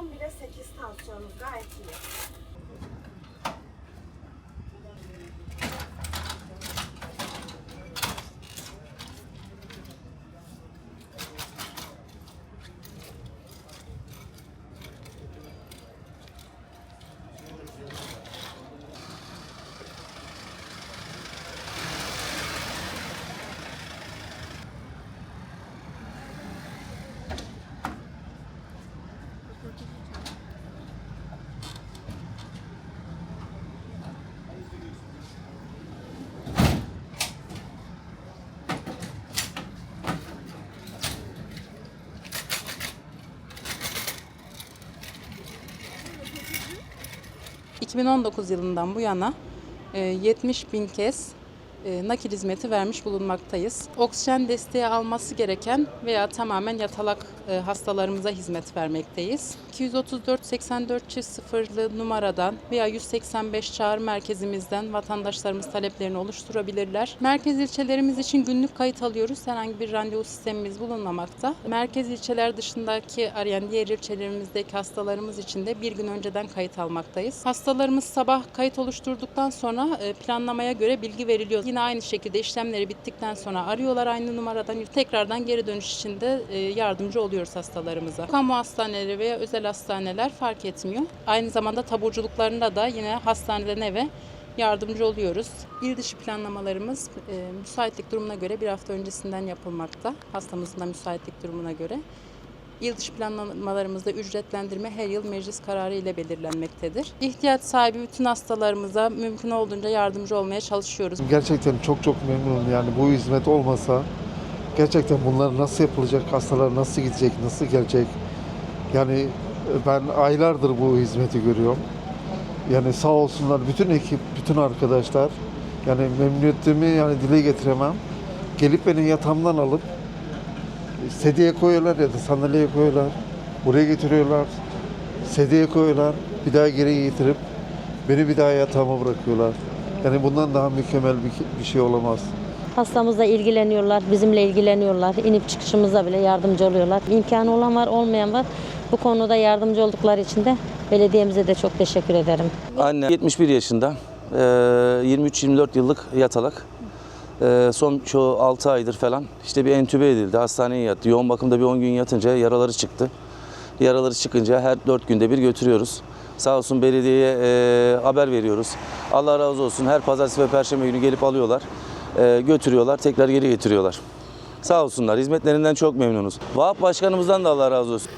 11'e 8 tansiyonumuz gayet iyi. 2019 yılından bu yana e, 70 bin kez e, nakil hizmeti vermiş bulunmaktayız. Oksijen desteği alması gereken veya tamamen yatalak e, hastalarımıza hizmet vermekteyiz. 234 84 0'lı numaradan veya 185 çağrı merkezimizden vatandaşlarımız taleplerini oluşturabilirler. Merkez ilçelerimiz için günlük kayıt alıyoruz. Herhangi bir randevu sistemimiz bulunmamakta. Merkez ilçeler dışındaki arayan diğer ilçelerimizdeki hastalarımız için de bir gün önceden kayıt almaktayız. Hastalarımız sabah kayıt oluşturduktan sonra e, planlamaya göre bilgi veriliyor. Yine aynı şekilde işlemleri bittikten sonra arıyorlar aynı numaradan. Tekrardan geri dönüş için de e, yardımcı oluyoruz hastalarımıza. Kamu hastaneleri veya özel hastaneler fark etmiyor. Aynı zamanda taburculuklarında da yine hastaneden eve yardımcı oluyoruz. İl dışı planlamalarımız e, müsaitlik durumuna göre bir hafta öncesinden yapılmakta. Hastamızın da müsaitlik durumuna göre. Yıl dışı planlamalarımızda ücretlendirme her yıl meclis kararı ile belirlenmektedir. İhtiyaç sahibi bütün hastalarımıza mümkün olduğunca yardımcı olmaya çalışıyoruz. Gerçekten çok çok memnunum yani bu hizmet olmasa gerçekten bunlar nasıl yapılacak, hastalar nasıl gidecek, nasıl gelecek? Yani ben aylardır bu hizmeti görüyorum. Yani sağ olsunlar bütün ekip, bütün arkadaşlar. Yani memnuniyetimi yani dile getiremem. Gelip beni yatağımdan alıp sedyeye koyuyorlar ya da sandalyeye koyuyorlar. Buraya getiriyorlar. Sedyeye koyuyorlar. Bir daha geri getirip beni bir daha yatağıma bırakıyorlar. Yani bundan daha mükemmel bir, bir şey olamaz. Hastamızla ilgileniyorlar, bizimle ilgileniyorlar. İnip çıkışımıza bile yardımcı oluyorlar. İmkanı olan var, olmayan var. Bu konuda yardımcı oldukları için de belediyemize de çok teşekkür ederim. Anne 71 yaşında, eee, 23-24 yıllık yatalak. Eee, Son şu 6 aydır falan işte bir entübe edildi, hastaneye yattı. Yoğun bakımda bir 10 gün yatınca yaraları çıktı. Yaraları çıkınca her 4 günde bir götürüyoruz. Sağ olsun belediyeye eee, haber veriyoruz. Allah razı olsun her pazartesi ve perşembe günü gelip alıyorlar, eee, götürüyorlar, tekrar geri getiriyorlar. Sağ olsunlar, hizmetlerinden çok memnunuz. Vahap Başkanımızdan da Allah razı olsun.